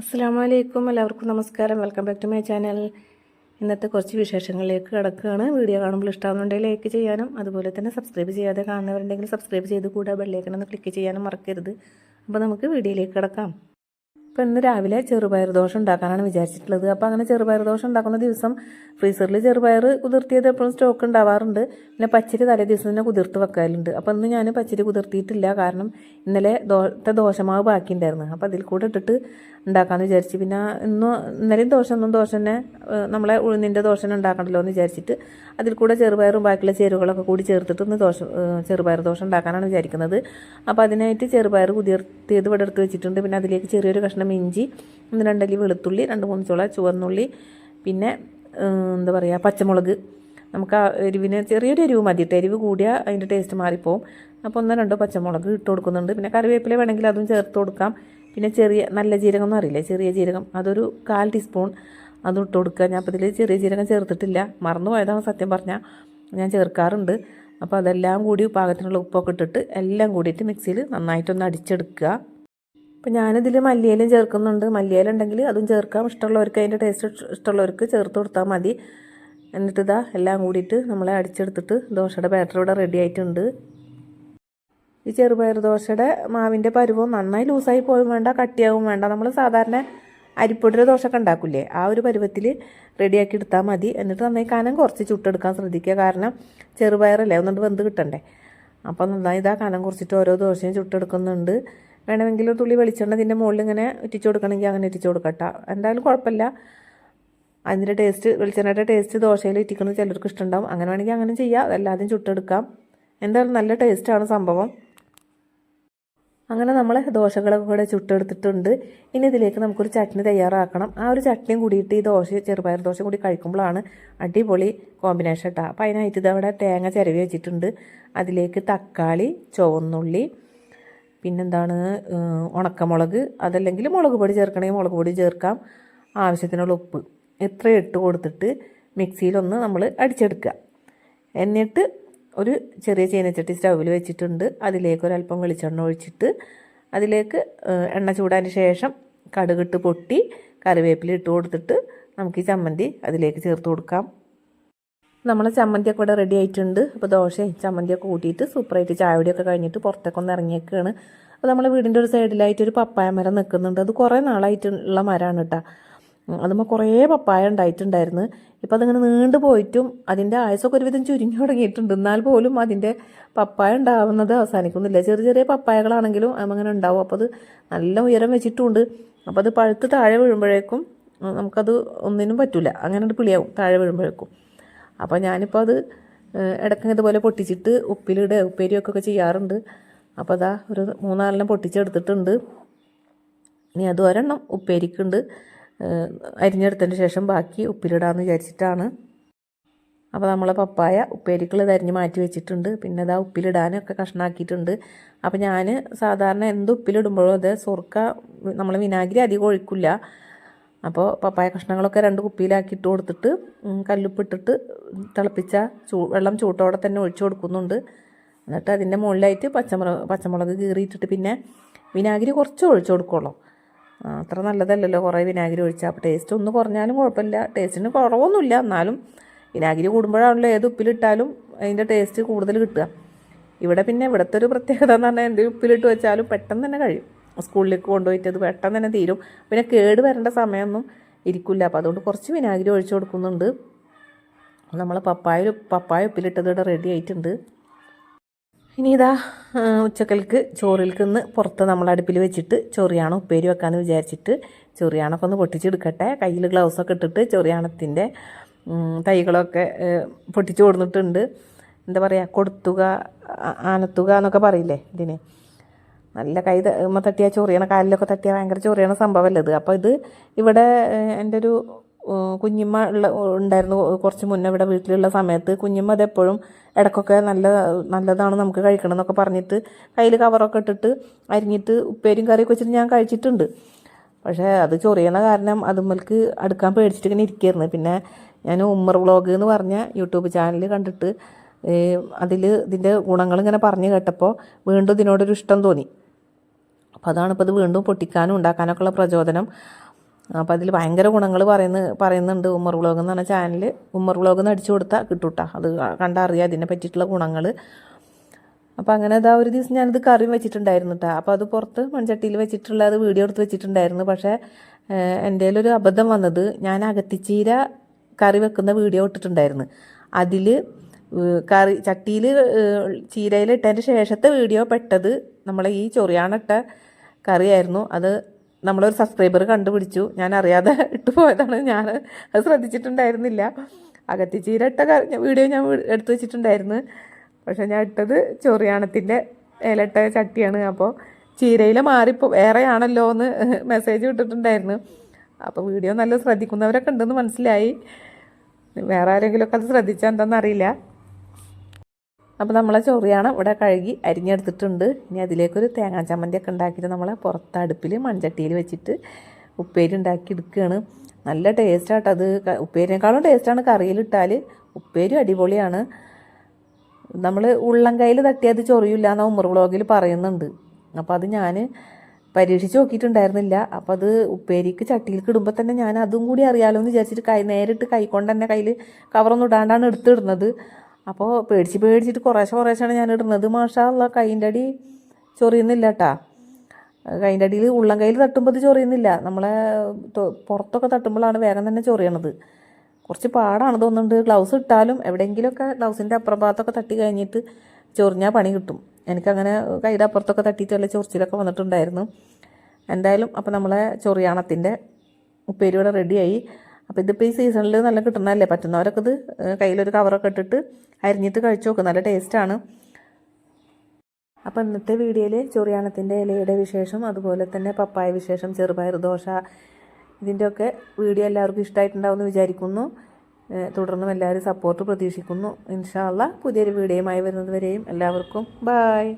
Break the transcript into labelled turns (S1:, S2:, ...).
S1: അസ്സാം വലൈക്കും എല്ലാവർക്കും നമസ്കാരം. Welcome back to my channel ഇന്നത്തെ കുറച്ച് വിശേഷങ്ങളിലേക്ക് കിടക്കുകയാണ്. വീഡിയോ കാണുമ്പോൾ ഇഷ്ടമാകുന്നുണ്ടെങ്കിൽ ലൈക്ക് ചെയ്യാനും അതുപോലെ തന്നെ സബ്സ്ക്രൈബ് ചെയ്യാതെ കാണുന്നവരുണ്ടെങ്കിൽ സബ്സ്ക്രൈബ് ചെയ്ത് കൂടെ ബെല്ലേക്കണമെന്ന് ക്ലിക്ക് ചെയ്യാനും മറക്കരുത്. അപ്പോൾ നമുക്ക് വീഡിയോയിലേക്ക് കിടക്കാം. അപ്പോൾ ഇന്ന് രാവിലെ ചെറുപയർ ദോശ ഉണ്ടാക്കാനാണ് വിചാരിച്ചിട്ടുള്ളത്. അപ്പോൾ അങ്ങനെ ചെറുപയർ ദോശ ഉണ്ടാക്കുന്ന ദിവസം ഫ്രീസറിൽ ചെറുപയർ കുതിർത്തിയത് എപ്പോഴും സ്റ്റോക്ക് ഉണ്ടാവാറുണ്ട്. പിന്നെ പച്ചരി തലേ ദിവസം തന്നെ കുതിർത്ത് വെക്കാറുണ്ട് അപ്പോൾ ഇന്ന് ഞാൻ പച്ചരി കുതിർത്തിയിട്ടില്ല. കാരണം ഇന്നലെ ദോശമാവ് ബാക്കിയുണ്ടായിരുന്നു. അപ്പോൾ അതിൽ കൂടെ ഇട്ടിട്ട് ഉണ്ടാക്കാമെന്ന് വിചാരിച്ച്. പിന്നെ ഇന്നും ഇന്നലെയും ദോശ ഒന്നും ദോശ തന്നെ നമ്മളെ ഉഴുന്നിന്റെ ദോശ തന്നെ ഉണ്ടാക്കണ്ടല്ലോ എന്ന് വിചാരിച്ചിട്ട് അതിൽ കൂടെ ചെറുപയറും ബാക്കിയുള്ള ചേരുവകളൊക്കെ കൂടി ചേർത്തിട്ട് ഒന്ന് ദോശ ചെറുപയർ ദോശ ഉണ്ടാക്കാനാണ് വിചാരിക്കുന്നത്. അപ്പോൾ അതിനായിട്ട് ചെറുപയർ കുതിർത്തിയത് ഇവിടെ എടുത്ത് വെച്ചിട്ടുണ്ട്. പിന്നെ അതിലേക്ക് ചെറിയൊരു കഷ്ണം ഇഞ്ചി ഒന്ന് രണ്ടല്ലി വെളുത്തുള്ളി രണ്ട് മൂന്ന് ചുള ചുവന്നുള്ളി പിന്നെ എന്താ പറയുക പച്ചമുളക്. നമുക്ക് ആ എരിവിന് ചെറിയൊരു എരിവ് മതി. എരിവ് കൂടിയാൽ അതിന്റെ ടേസ്റ്റ് മാറിപ്പോവും. അപ്പോൾ ഒന്നോ രണ്ടോ പച്ചമുളക് ഇട്ട് കൊടുക്കുന്നുണ്ട്. പിന്നെ കറിവേപ്പില വേണമെങ്കിൽ അതും ചേർത്ത് കൊടുക്കാം. പിന്നെ ചെറിയ നല്ല ജീരകം എന്ന് അറിയില്ലേ. ചെറിയ ജീരകം അതൊരു കാൽ ടീസ്പൂൺ അതും ഇട്ട് കൊടുക്കുക. ഞാൻ അപ്പോൾ ഇതിൽ ചെറിയ ജീരകം ചേർത്തിട്ടില്ല. മറന്നു പോയതാണ് സത്യം പറഞ്ഞാൽ ഞാൻ ചേർക്കാറുണ്ട്. അപ്പോൾ അതെല്ലാം കൂടി പാകത്തിനുള്ള ഉപ്പൊക്കെ ഇട്ടിട്ട് എല്ലാം കൂടിയിട്ട് മിക്സിയിൽ നന്നായിട്ടൊന്ന് അടിച്ചെടുക്കുക. അപ്പോൾ ഞാനിതിൽ മല്ലിയിലും ചേർക്കുന്നുണ്ട്. മല്ലിയില ഉണ്ടെങ്കിൽ അതും ചേർക്കാം. ഇഷ്ടമുള്ളവർക്ക് അതിന്റെ ടേസ്റ്റ് ഇഷ്ടമുള്ളവർക്ക് ചേർത്ത് കൊടുത്താൽ മതി. എന്നിട്ട് ഇതാ എല്ലാം കൂടിയിട്ട് നമ്മളെ അടിച്ചെടുത്തിട്ട് ദോശയുടെ ബാറ്റർ ഇവിടെ റെഡി ആയിട്ടുണ്ട്. ഈ ചെറുപയർ ദോശയുടെ മാവിന്റെ പരുവം നന്നായി ലൂസായി പോയും വേണ്ട കട്ടിയാവും വേണ്ട. നമ്മൾ സാധാരണ അരിപ്പൊടിയുടെ ദോശയൊക്കെ ഉണ്ടാക്കില്ലേ ആ ഒരു പരുവത്തിൽ റെഡിയാക്കി എടുത്താൽ മതി. എന്നിട്ട് നന്നായി കനം കുറച്ച് ചുട്ടെടുക്കാൻ ശ്രദ്ധിക്കുക. കാരണം ചെറുപയറല്ലേ ഒന്നുകൊണ്ട് വെന്ത് കിട്ടണ്ടേ? അപ്പോൾ നന്നായി ഇതാ കനം കുറച്ചിട്ട് ഓരോ ദോശയും ചുട്ടെടുക്കുന്നുണ്ട്. വേണമെങ്കിൽ ഒരു തുള്ളി വെളിച്ചെണ്ണ ഇതിന്റെ മുകളിൽ ഇങ്ങനെ ഇറ്റിച്ചു കൊടുക്കണമെങ്കിൽ അങ്ങനെ ഇറ്റിച്ചു കൊടുക്കട്ടെ എന്തായാലും കുഴപ്പമില്ല. അതിന്റെ ടേസ്റ്റ് വെളിച്ചെണ്ണയുടെ ടേസ്റ്റ് ദോശയിൽ ഇറ്റിക്കുന്നത് ചിലർക്ക് ഇഷ്ടമുണ്ടാവും. അങ്ങനെ വേണമെങ്കിൽ അങ്ങനെ ചെയ്യാം. അല്ലാതെ ചുട്ടെടുക്കാം. എന്തായാലും നല്ല ടേസ്റ്റാണ് സംഭവം. അങ്ങനെ നമ്മൾ ദോശകളൊക്കെ കൂടെ ചുട്ടെടുത്തിട്ടുണ്ട്. ഇനി ഇതിലേക്ക് നമുക്കൊരു ചട്നി തയ്യാറാക്കണം. ആ ഒരു ചട്നിയും കൂടിയിട്ട് ഈ ദോശ ചെറുപയർ ദോശ കൂടി കഴിക്കുമ്പോഴാണ് അടിപൊളി കോമ്പിനേഷൻ കേട്ടോ അപ്പോൾ അതിനായിട്ട് ഇതവിടെ തേങ്ങ ചിരവി വെച്ചിട്ടുണ്ട്. അതിലേക്ക് തക്കാളി ചുവന്നുള്ളി പിന്നെന്താണ് ഉണക്കമുളക് അതല്ലെങ്കിൽ മുളക് പൊടി ചേർക്കണമെങ്കിൽ മുളക് പൊടി ചേർക്കാം. ആവശ്യത്തിനുള്ള ഉപ്പ്. ഇത്ര ഇട്ട് കൊടുത്തിട്ട് മിക്സിയിലൊന്ന് നമ്മൾ അടിച്ചെടുക്കുക. എന്നിട്ട് ഒരു ചെറിയ ചീനച്ചട്ടി സ്റ്റൗവിൽ വെച്ചിട്ടുണ്ട്. അതിലേക്ക് ഒരല്പം വെളിച്ചെണ്ണ ഒഴിച്ചിട്ട് അതിലേക്ക് എണ്ണ ചൂടാൻ ശേഷം കടുകിട്ട് പൊട്ടി കറിവേപ്പില ഇട്ട് കൊടുത്തിട്ട് നമുക്ക് ഈ ചമ്മന്തി അതിലേക്ക് ചേർത്ത് കൊടുക്കാം. നമ്മളെ ചമ്മന്തിയൊക്കെ ഇവിടെ റെഡി ആയിട്ടുണ്ട്. അപ്പോൾ ദോശയും ചമ്മന്തിയൊക്കെ കൂട്ടിയിട്ട് സൂപ്പറായിട്ട് ചായപൊടിയൊക്കെ കഴിഞ്ഞിട്ട് പുറത്തൊക്കെ ഒന്ന് ഇറങ്ങിയേക്കാണ്. അപ്പോൾ നമ്മളെ വീടിന്റെ ഒരു സൈഡിലായിട്ട് ഒരു പപ്പായ മരം നിൽക്കുന്നുണ്ട്. അത് കുറേ നാളായിട്ടുള്ള മരമാണ് കേട്ടോ. അതുമ്പോൾ കുറേ പപ്പായ ഉണ്ടായിട്ടുണ്ടായിരുന്നു. ഇപ്പം അതിങ്ങനെ നീണ്ടു പോയിട്ടും അതിന്റെ ആയുസൊക്കെ ഒരുവിധം ചുരുങ്ങി തുടങ്ങിയിട്ടുണ്ട്. എന്നാൽ പോലും അതിന്റെ പപ്പായ ഉണ്ടാവുന്നത് അവസാനിക്കുന്നില്ല. ചെറിയ ചെറിയ പപ്പായകളാണെങ്കിലും അങ്ങനെ ഉണ്ടാവും. അപ്പോൾ അത് നല്ല ഉയരം വെച്ചിട്ടുണ്ട്. അപ്പോൾ അത് പഴുത്ത് താഴെ വീഴുമ്പോഴേക്കും നമുക്കത് ഒന്നിനും പറ്റില്ല അങ്ങനെ പിളിയാവും താഴെ വീഴുമ്പോഴേക്കും. അപ്പോൾ ഞാനിപ്പോൾ അത് ഇടയ്ക്ക് ഇതുപോലെ പൊട്ടിച്ചിട്ട് ഉപ്പിലിടുക ഉപ്പേരിയൊക്കെ ചെയ്യാറുണ്ട്. അപ്പോൾ അതാ ഒരു മൂന്നാലെണ്ണം പൊട്ടിച്ചെടുത്തിട്ടുണ്ട്. ഇനി അത് ഒരെണ്ണം ഉപ്പേരിക്കുണ്ട്. അരിഞ്ഞെടുത്തതിന് ശേഷം ബാക്കി ഉപ്പിലിടാമെന്ന് വിചാരിച്ചിട്ടാണ്. അപ്പോൾ നമ്മളെ പപ്പായ ഉപ്പേരിക്കുള്ള അരിഞ്ഞ് മാറ്റി വെച്ചിട്ടുണ്ട്. പിന്നെ അതാ ഉപ്പിലിടാനൊക്കെ കഷ്ണാക്കിയിട്ടുണ്ട്. അപ്പോൾ ഞാൻ സാധാരണ എന്ത് ഉപ്പിലിടുമ്പോഴും അത് സുർക്ക നമ്മൾ വിനാഗിരി അധികം ഒഴിക്കില്ല അപ്പോൾ പപ്പായ കഷ്ണങ്ങളൊക്കെ രണ്ട് കുപ്പിയിലാക്കിയിട്ട് കൊടുത്തിട്ട് കല്ലുപ്പിട്ടിട്ട് തിളപ്പിച്ച ചൂ വെള്ളം ചൂട്ടോടെ തന്നെ ഒഴിച്ചു കൊടുക്കുന്നുണ്ട്. എന്നിട്ട് അതിന്റെ മുകളിലായിട്ട് പച്ചമുളക് പച്ചമുളക് കീറിയിട്ടിട്ട് പിന്നെ വിനാഗിരി കുറച്ച് ഒഴിച്ചു കൊടുക്കുള്ളൂ ആ, അത്ര നല്ലതല്ലല്ലോ കുറേ വിനാഗിരി ഒഴിച്ചാൽ അപ്പോൾ ടേസ്റ്റ് ഒന്ന് കുറഞ്ഞാലും കുഴപ്പമില്ല. ടേസ്റ്റിന് കുറവൊന്നുമില്ല. എന്നാലും വിനാഗിരി കൂടുമ്പോഴാണല്ലോ ഏത് ഉപ്പിലിട്ടാലും അതിന്റെ ടേസ്റ്റ് കൂടുതൽ കിട്ടുക. ഇവിടെ പിന്നെ ഇവിടുത്തെ ഒരു പ്രത്യേകത എന്ന് പറഞ്ഞാൽ എന്ത് ഉപ്പിലിട്ട് വെച്ചാലും പെട്ടെന്ന് തന്നെ കഴിയും. സ്കൂളിലേക്ക് കൊണ്ടുപോയിട്ട് അത് പെട്ടെന്ന് തന്നെ തീരും. പിന്നെ കേട് വരേണ്ട സമയമൊന്നും ഇരിക്കില്ല. അപ്പോൾ അതുകൊണ്ട് കുറച്ച് വിനാഗിരി ഒഴിച്ചു കൊടുക്കുന്നുണ്ട്. നമ്മൾ പപ്പായ പപ്പായ ഉപ്പിലിട്ടത് ഇവിടെ റെഡി ആയിട്ടുണ്ട്. ഇനി ഇതാ ഉച്ചക്കൽക്ക് ചോറിൽക്ക് ഇന്ന് പുറത്ത് നമ്മൾ അടുപ്പിൽ വെച്ചിട്ട് ചൊറിയാണ് ഉപ്പേരി വെക്കാമെന്ന് വിചാരിച്ചിട്ട് ചൊറിയാണൊക്കെ ഒന്ന് പൊട്ടിച്ചെടുക്കട്ടെ. കയ്യിൽ ഗ്ലൗസൊക്കെ ഇട്ടിട്ട് ചൊറിയാണത്തിന്റെ തൈകളൊക്കെ പൊട്ടിച്ചു കൊടുത്തിട്ടുണ്ട്. എന്താ പറയുക കൊടുത്തുക ആനത്തുക എന്നൊക്കെ പറയില്ലേ ഇതിന്. നല്ല കൈ തട്ടിയാൽ ചൊറിയണ കാലിലൊക്കെ തട്ടിയാൽ ഭയങ്കര ചൊറിയണ സംഭവമല്ലത് അപ്പോൾ ഇത് ഇവിടെ എന്റെ ഒരു കുഞ്ഞിമ്മ ഉള്ള ഉണ്ടായിരുന്നു. കുറച്ച് മുന്നേ ഇവിടെ വീട്ടിലുള്ള സമയത്ത് കുഞ്ഞിമ്മ അതെപ്പോഴും ഇടയ്ക്കൊക്കെ നല്ല നല്ലതാണ് നമുക്ക് കഴിക്കണം എന്നൊക്കെ പറഞ്ഞിട്ട് കയ്യിൽ കവറൊക്കെ ഇട്ടിട്ട് അരിഞ്ഞിട്ട് ഉപ്പേരും കറിയൊക്കെ വെച്ചിട്ട് ഞാൻ കഴിച്ചിട്ടുണ്ട്. പക്ഷേ അത് ചൊറിയണ കാരണം അതുമ്മൽക്ക് അടുക്കാൻ പേടിച്ചിട്ട് ഇങ്ങനെ ഇരിക്കുകയായിരുന്നു പിന്നെ ഞാൻ ഉമ്മർ വ്ളോഗ് എന്ന് പറഞ്ഞ യൂട്യൂബ് ചാനൽ കണ്ടിട്ട് അതിൽ ഇതിന്റെ ഗുണങ്ങളിങ്ങനെ പറഞ്ഞു കേട്ടപ്പോൾ വീണ്ടും ഇതിനോടൊരു ഇഷ്ടം തോന്നി. അപ്പോൾ അതാണ് ഇപ്പോൾ ഇത് വീണ്ടും പൊട്ടിക്കാനും ഉണ്ടാക്കാനൊക്കെയുള്ള പ്രചോദനം. അപ്പോൾ അതിൽ ഭയങ്കര ഗുണങ്ങൾ പറയുന്ന പറയുന്നുണ്ട് ഉമ്മർ വ്ളോഗ് എന്ന് പറഞ്ഞ ചാനൽ ഉമ്മർ വ്ളോഗ് എന്ന് അടിച്ചു കൊടുത്താൽ കിട്ടൂട്ടാ. അത് കണ്ടറിയാം അതിനെ പറ്റിയിട്ടുള്ള ഗുണങ്ങൾ അപ്പോൾ അങ്ങനെ അതാ ഒരു ദിവസം ഞാനിത് കറിയും വെച്ചിട്ടുണ്ടായിരുന്നു കേട്ടോ അപ്പോൾ അത് പുറത്ത് മൺചട്ടിയിൽ വെച്ചിട്ടുള്ള അത് വീഡിയോ എടുത്ത് വെച്ചിട്ടുണ്ടായിരുന്നു. പക്ഷേ എന്റെ ഒരു അബദ്ധം വന്നത് ഞാൻ അകത്തിച്ചീര കറി വെക്കുന്ന വീഡിയോ ഇട്ടിട്ടുണ്ടായിരുന്നു. അതിൽ കറി ചട്ടിയിൽ ചീരയിൽ ഇട്ടതിന്റെ ശേഷത്തെ വീഡിയോ പെട്ടത് നമ്മളെ ഈ ചൊറിയാണിട്ട കറിയായിരുന്നു. അത് നമ്മളൊരു സബ്സ്ക്രൈബർ കണ്ടുപിടിച്ചു. ഞാൻ അറിയാതെ ഇട്ട് പോയതാണ്. ഞാൻ അത് ശ്രദ്ധിച്ചിട്ടുണ്ടായിരുന്നില്ല. അകത്തി ചീര ഇട്ട വീഡിയോ ഞാൻ എടുത്തു വെച്ചിട്ടുണ്ടായിരുന്നു. പക്ഷെ ഞാൻ ഇട്ടത് ചൊറിയാണത്തിന്റെ ഇലട്ട ചട്ടിയാണ്. അപ്പോൾ ചീരയിൽ മാറിപ്പോ വേറെയാണല്ലോ എന്ന് മെസ്സേജ് വിട്ടിട്ടുണ്ടായിരുന്നു അപ്പോൾ വീഡിയോ നല്ല ശ്രദ്ധിക്കുന്നവരൊക്കെ ഉണ്ടെന്ന് മനസ്സിലായി. വേറെ ആരെങ്കിലുമൊക്കെ അത് ശ്രദ്ധിച്ചാൽ എന്താണെന്ന് അറിയില്ല. അപ്പോൾ നമ്മളെ ചൊറിയാണ് ഇവിടെ കഴുകി അരിഞ്ഞെടുത്തിട്ടുണ്ട്. ഇനി അതിലേക്കൊരു തേങ്ങാ ചമ്മന്തിയൊക്കെ ഉണ്ടാക്കിയിട്ട് നമ്മളെ പുറത്ത് അടുപ്പിൽ മൺചട്ടിയിൽ വെച്ചിട്ട് ഉപ്പേരി ഉണ്ടാക്കി എടുക്കുകയാണ് നല്ല ടേസ്റ്റാട്ടോ അത്. ഉപ്പേരിനേക്കാളും ടേസ്റ്റാണ് കറിയിലിട്ടാൽ ഉപ്പേരി അടിപൊളിയാണ്. നമ്മൾ ഉള്ളം കയ്യിൽ തട്ടിയത് ചൊറിയില്ല എന്ന ഉമ്മർ വ്ളോഗിൽ പറയുന്നുണ്ട്. അപ്പോൾ അത് ഞാൻ പരീക്ഷിച്ച് നോക്കിയിട്ടുണ്ടായിരുന്നില്ല. അപ്പോൾ അത് ഉപ്പേരിക്ക് ചട്ടിയിലേക്ക് ഇടുമ്പോൾ തന്നെ ഞാൻ അതും കൂടി അറിയാലോ എന്ന് വിചാരിച്ചിട്ട് കൈ നേരിട്ട് കൈ കൊണ്ട് തന്നെ കയ്യിൽ കവറൊന്നും ഇടാണ്ടാണ് എടുത്തിടുന്നത്. അപ്പോൾ പേടിച്ച് പേടിച്ചിട്ട് കുറേശ്ശെ കുറേശ്ശാണ് ഞാൻ ഇടുന്നത്. മാഷാള്ള കൈന്റെ അടി ചൊറിയുന്നില്ല കേട്ടാ കൈന്റെ അടിയിൽ ഉള്ളം കയ്യിൽ തട്ടുമ്പോൾ അത് ചൊറിയുന്നില്ല. നമ്മളെ പുറത്തൊക്കെ തട്ടുമ്പോഴാണ് വേഗം തന്നെ ചൊറിയണത്. കുറച്ച് പാടാണ് തോന്നുന്നുണ്ട്. ഗ്ലൗസ് ഇട്ടാലും എവിടെയെങ്കിലുമൊക്കെ ഗ്ലൗസിന്റെ അപ്പുറം ഭാഗത്തൊക്കെ തട്ടി കഴിഞ്ഞിട്ട് ചൊറിഞ്ഞാൽ പണി കിട്ടും. എനിക്കങ്ങനെ കൈയുടെ അപ്പുറത്തൊക്കെ തട്ടിയിട്ട് വല്ല ചൊറിച്ചിലൊക്കെ വന്നിട്ടുണ്ടായിരുന്നു. എന്തായാലും അപ്പോൾ നമ്മളെ ചൊറിയാണത്തിന്റെ ഉപ്പേരിവിടെ റെഡിയായി അപ്പോൾ ഇതിപ്പോൾ ഈ സീസണിൽ നല്ല കിട്ടുന്നതല്ലേ? പറ്റുന്നവരൊക്കെ ഇത് കയ്യിലൊരു കവറൊക്കെ ഇട്ടിട്ട് അരിഞ്ഞിട്ട് കഴിച്ചു നോക്കും നല്ല ടേസ്റ്റാണ് അപ്പോൾ ഇന്നത്തെ വീഡിയോയിൽ ചൊറിയാണത്തിന്റെ ഇലയുടെ വിശേഷം അതുപോലെ തന്നെ പപ്പായ വിശേഷം ചെറുപയർ ദോശ ഇതിന്റെയൊക്കെ വീഡിയോ എല്ലാവർക്കും ഇഷ്ടമായിട്ടുണ്ടാവുമെന്ന് വിചാരിക്കുന്നു. തുടർന്നും എല്ലാവരും സപ്പോർട്ട് പ്രതീക്ഷിക്കുന്നു. ഇൻഷാല്ല പുതിയൊരു വീഡിയോയുമായി വരുന്നത് വരെയും എല്ലാവർക്കും ബായ്